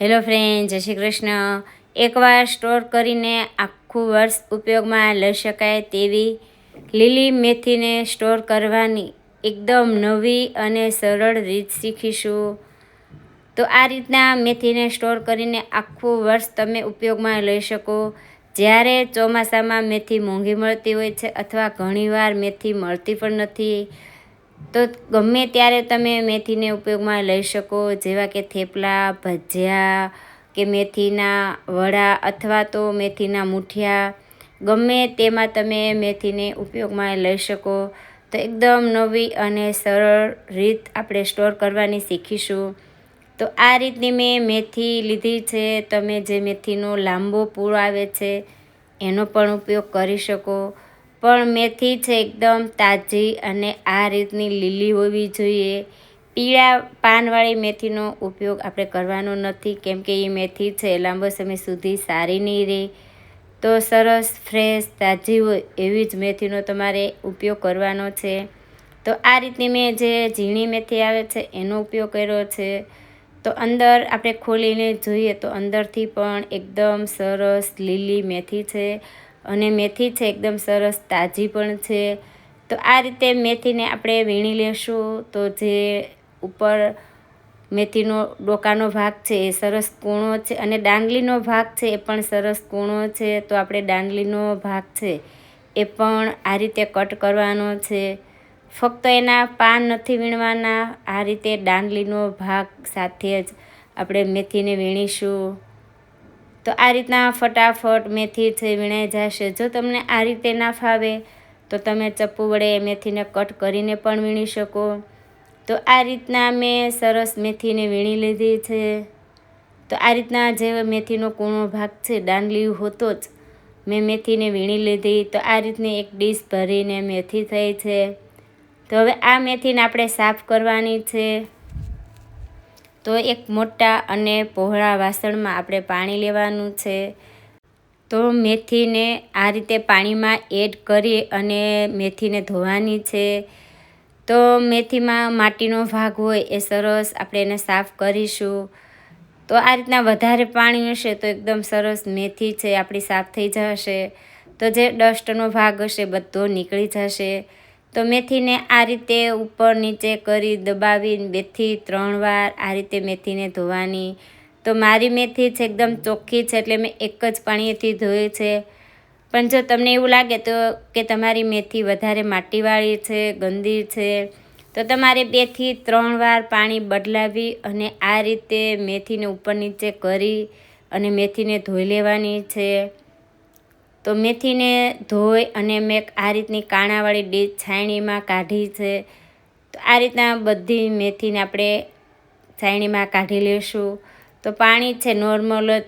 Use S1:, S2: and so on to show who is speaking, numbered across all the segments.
S1: Hello friend, જય શ્રી કૃષ્ણ. એકવાર store કરીને આખું વર્ષ ઉપયોગમાં લઈ શકાય તેવી લીલી મેથીને સ્ટોર કરવાની એકદમ નવી અને સરળ રીત શીખીશું. તો આ રીતના મેથીને સ્ટોર કરીને આખું વર્ષ તમે ઉપયોગમાં લઈ શકો. જ્યારે ચોમાસામાં મેથી મોંઘી મળતી હોય છે અથવા ઘણીવાર મેથી મળતી પણ નથી તો ગમે ત્યારે તમે મેથીને ઉપયોગમાં લઈ શકો, જેવા કે થેપલા, ભજીયા કે મેથીના વડા અથવા તો મેથીના મૂઠિયા. ગમે તેમાં તમે મેથીને ઉપયોગમાં લઈ શકો. તો એકદમ નવી અને સરળ રીત આપણે સ્ટોર કરવાની શીખીશું. તો આ રીતની મેં મેથી લીધી છે. તમે જે મેથીનો લાંબો પૂળ આવે છે, એનો પણ ઉપયોગ કરી શકો. પણ મેથી છે એકદમ તાજી અને આ રીતની લીલી હોવી જોઈએ. પીળા પાનવાળી મેથીનો ઉપયોગ આપણે કરવાનો નથી, કેમ કે એ મેથી છે લાંબો સમય સુધી સારી નહીં રહે. તો સરસ, ફ્રેશ, તાજી હોય એવી જ મેથીનો તમારે ઉપયોગ કરવાનો છે. તો આ રીતની મેં જે ઝીણી મેથી આવે છે, એનો ઉપયોગ કર્યો છે. તો અંદર આપણે ખોલીને જોઈએ તો અંદરથી પણ એકદમ સરસ લીલી મેથી છે. અને મેથી છે એકદમ સરસ, તાજી પણ છે. તો આ રીતે મેથીને આપણે વીણી લેશું. તો જે ઉપર મેથીનો ડોકાનો ભાગ છે એ સરસ કૂણો છે અને ડાંગલીનો ભાગ છે એ પણ સરસ કૂણો છે. તો આપણે ડાંગલીનો ભાગ છે એ પણ આ રીતે કટ કરવાનો છે. ફક્ત એના પાન નથી વીણવાના. આ રીતે ડાંગલીનો ભાગ સાથે જ આપણે મેથીને વીણીશું. તો આ રીતના ફટાફટ મેથી છે વીણાઈ જશે. જો તમને આ રીતે ના ફાવે, તો તમે ચપ્પુ વડે મેથીને કટ કરીને પણ વીણી શકો. તો આ રીતના મેં સરસ મેથીને વીણી લીધી છે. તો આ રીતના જે મેથીનો કૂણો ભાગ છે દાંડલી હોતો જ મેં મેથીને વીણી લીધી. તો આ રીતની એક ડીશ ભરીને મેથી થઈ છે. તો હવે આ મેથીને આપણે સાફ કરવાની છે. તો એક મોટા અને પહોળા વાસણમાં આપણે પાણી લેવાનું છે. તો મેથીને આ રીતે પાણીમાં એડ કરી અને મેથીને ધોવાની છે. તો મેથીમાં માટીનો ભાગ હોય એ સરસ આપણે એને સાફ કરીશું. તો આ રીતના વધારે પાણી હશે તો એકદમ સરસ મેથી છે, આપણી સાફ થઈ જશે. તો જે ડસ્ટનો ભાગ હશે બધો નીકળી જશે. તો મેથીને આ રીતે ઉપર નીચે કરી દબાવી બેથી ત્રણ વાર આ રીતે મેથીને ધોવાની. તો મારી મેથી છે એકદમ ચોખ્ખી છે એટલે મેં એક જ પાણીથી ધોઈ છે. પણ જો તમને એવું લાગે તો કે તમારી મેથી વધારે માટીવાળી છે, ગંદી છે, તો તમારે બેથી ત્રણ વાર પાણી બદલાવી અને આ રીતે મેથીને ઉપર નીચે કરી અને મેથીને ધોઈ લેવાની છે. તો મેથીને ધોઈ અને મેં આ રીતની કાણાવાળી ડીશ છાયણીમાં કાઢી છે. તો આ રીતના બધી મેથીને આપણે છાયણીમાં કાઢી લેશું. તો પાણી છે નોર્મલ જ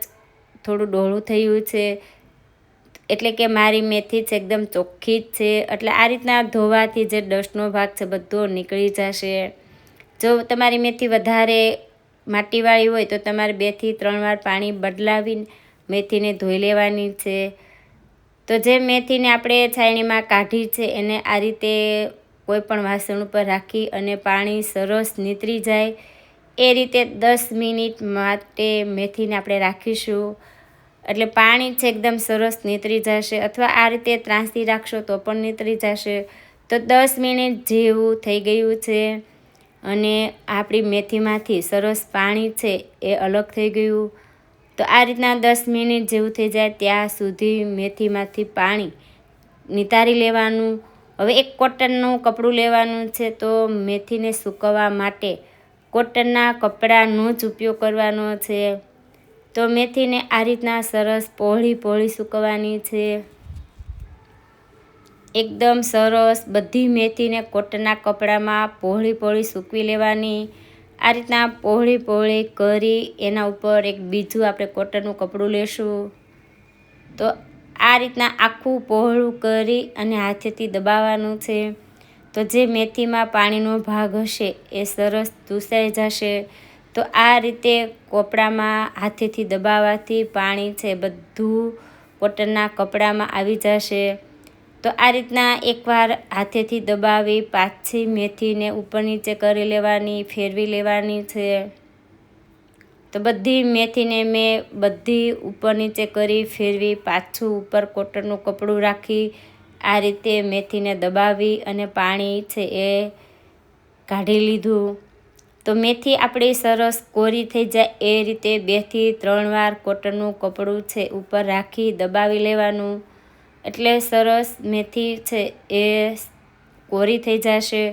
S1: થોડું ડોળું થયું છે. એટલે કે મારી મેથી છે એકદમ ચોખ્ખી જ છે. એટલે આ રીતના ધોવાથી જે ડસ્ટનો ભાગ છે બધો નીકળી જશે. જો તમારી મેથી વધારે માટીવાળી હોય તો તમારે બેથી ત્રણ વાર પાણી બદલાવીને મેથીને ધોઈ લેવાની છે. તો જે મેથીને આપણે છાયણીમાં કાઢી છે એને આ રીતે કોઈ પણ વાસણ ઉપર રાખી અને પાણી સરસ નીતરી જાય. એ રીતે દસ મિનિટ માટે મેથીને આપણે રાખીશું. એટલે પાણી છે એકદમ સરસ નીતરી જશે અથવા આ રીતે ત્રાંસી રાખશો તો પણ નીતરી જશે. તો દસ મિનિટ જેવું થઈ ગયું છે અને આપણી મેથીમાંથી સરસ પાણી છે એ અલગ થઈ ગયું. તો આ રીતના દસ મિનિટ જેવું થઈ જાય ત્યાં સુધી મેથીમાંથી પાણી નિતારી લેવાનું. હવે એક કોટનનું કપડું લેવાનું છે તો મેથીને સૂકવવા માટે કોટનના કપડાનો જ ઉપયોગ કરવાનો છે. તો મેથીને આ રીતના સરસ પહોળી પહોળી સૂકવવાની છે. એકદમ સરસ બધી મેથીને કોટનના કપડામાં પહોળી પહોળી સૂકવી લેવાની. આ રીતના પહોળી પહોળી કરી એના ઉપર એક બીજું આપણે કોટનનું કપડું લેશું. તો આ રીતના આખું પહોળું કરી અને હાથેથી દબાવવાનું છે. તો જે મેથીમાં પાણીનો ભાગ હશે એ સરસ દૂસાઈ જશે. તો આ રીતે કપડામાં હાથેથી દબાવવાથી પાણી છે બધું કોટનના કપડામાં આવી જશે. તો આ રીતના એકવાર હાથેથી દબાવી પાછી મેથીને ઉપર નીચે કરી લેવાની, ફેરવી લેવાની છે. તો બધી મેથીને મેં બધી ઉપર નીચે કરી, ફેરવી, પાછું ઉપર કોટનનું કપડું રાખી, આ રીતે મેથીને દબાવી અને પાણી છે એ કાઢી લીધું. તો મેથી આપણી સરસ કોરી થઈ જાય એ રીતે બેથી ત્રણ વાર કોટનનું કપડું છે ઉપર રાખી દબાવી લેવાનું. એટલે સરસ મેથી છે, એ કોરી થઈ જશે.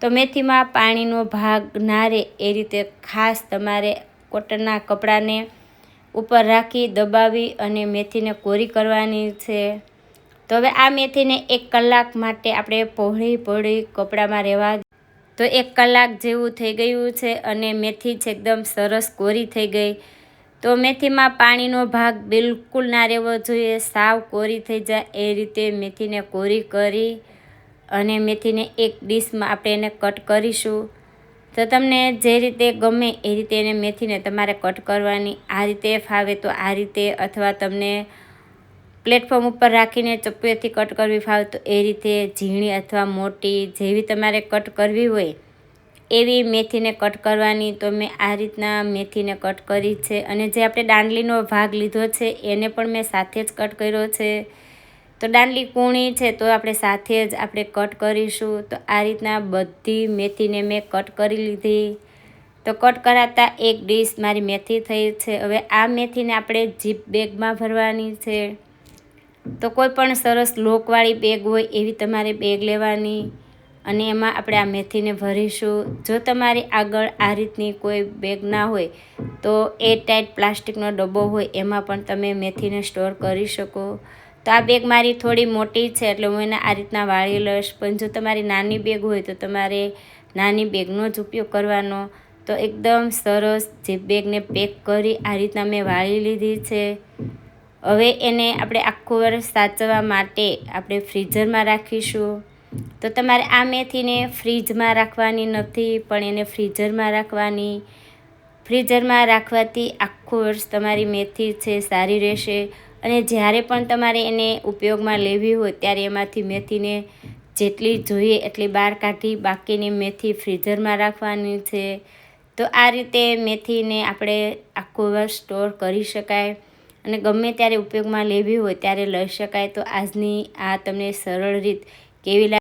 S1: તો મેથીમાં પાણીનો ભાગ ના રહે એ રીતે ખાસ તમારે કોટનના કપડાને ઉપર રાખી દબાવી અને મેથીને કોરી કરવાની છે. તો હવે આ મેથીને એક કલાક માટે આપણે પહોળી પહોળી કપડામાં રહેવા તો એક કલાક જેવું થઈ ગયું છે અને મેથી છે એકદમ સરસ કોરી થઈ ગઈ. તો મેથીમાં પાણીનો ભાગ બિલકુલ ના રહેવો જોઈએ. સાવ કોરી થઈ જાય એ રીતે મેથીને કોરી કરી અને મેથીને એક ડીશમાં આપણે એને કટ કરીશું. તો તમને જે રીતે ગમે એ રીતે એને મેથીને તમારે કટ કરવાની. આ રીતે ફાવે તો આ રીતે અથવા તમને પ્લેટફોર્મ ઉપર રાખીને ચપ્પીઓથી કટ કરવી ફાવે તો એ રીતે ઝીણી અથવા મોટી જેવી તમારે કટ કરવી હોય એવી મેથીને કટ કરવાની તો મેં આ રીતના મેથીને કટ કરી છે અને જે આપણે દાંડલીનો ભાગ લીધો છે એને પણ મેં સાથે જ કટ કર્યો છે. તો દાંડલી કૂણી છે તો આપણે સાથે જ આપણે કટ કરીશું. તો આ રીતના બધી મેથીને મેં કટ કરી લીધી. તો કટ કરાતા એક ડીશ મારી મેથી થઈ છે. હવે આ મેથીને આપણે જીપ બેગમાં ભરવાની છે. તો કોઈ પણ સરસ લોકવાળી બેગ હોય એવી તમારે બેગ લેવાની. અને એમાં આપણે આ મેથીને ભરીશું. જો તમારી આગળ આ રીતની કોઈ બેગ ના હોય, તો એ ટાઈટ પ્લાસ્ટિકનો ડબ્બો હોય, એમાં પણ તમે મેથીને સ્ટોર કરી શકો. તો આ બેગ મારી થોડી મોટી છે, એટલે હું એને આ રીતના વાળી લઈશ. પણ જો તમારી નાની બેગ હોય, તો તમારે નાની બેગનો જ ઉપયોગ કરવાનો. તો એકદમ સરસ જે બેગને પેક કરી આ રીતના મેં વાળી લીધી છે. હવે એને આપણે આખું વર્ષ સાચવવા માટે આપણે ફ્રીઝરમાં રાખીશું. તો તમારે આ મેથીને ફ્રીજમાં રાખવાની નથી, પણ એને ફ્રીઝરમાં રાખવાની. ફ્રીઝરમાં રાખવાથી આખું વર્ષ તમારી મેથી છે, સારી રહેશે. અને જ્યારે પણ તમારે એને ઉપયોગમાં લેવી હોય, ત્યારે એમાંથી મેથીને જેટલી જોઈએ એટલી બહાર કાઢી, બાકીની મેથી ફ્રીઝરમાં રાખવાની છે. તો આ રીતે મેથીને આપણે આખું વર્ષ સ્ટોર કરી શકાય. અને ગમે ત્યારે ઉપયોગમાં લેવી હોય, ત્યારે લઈ શકાય. તો આજની આ તમને સરળ રીત કેવી લાગે?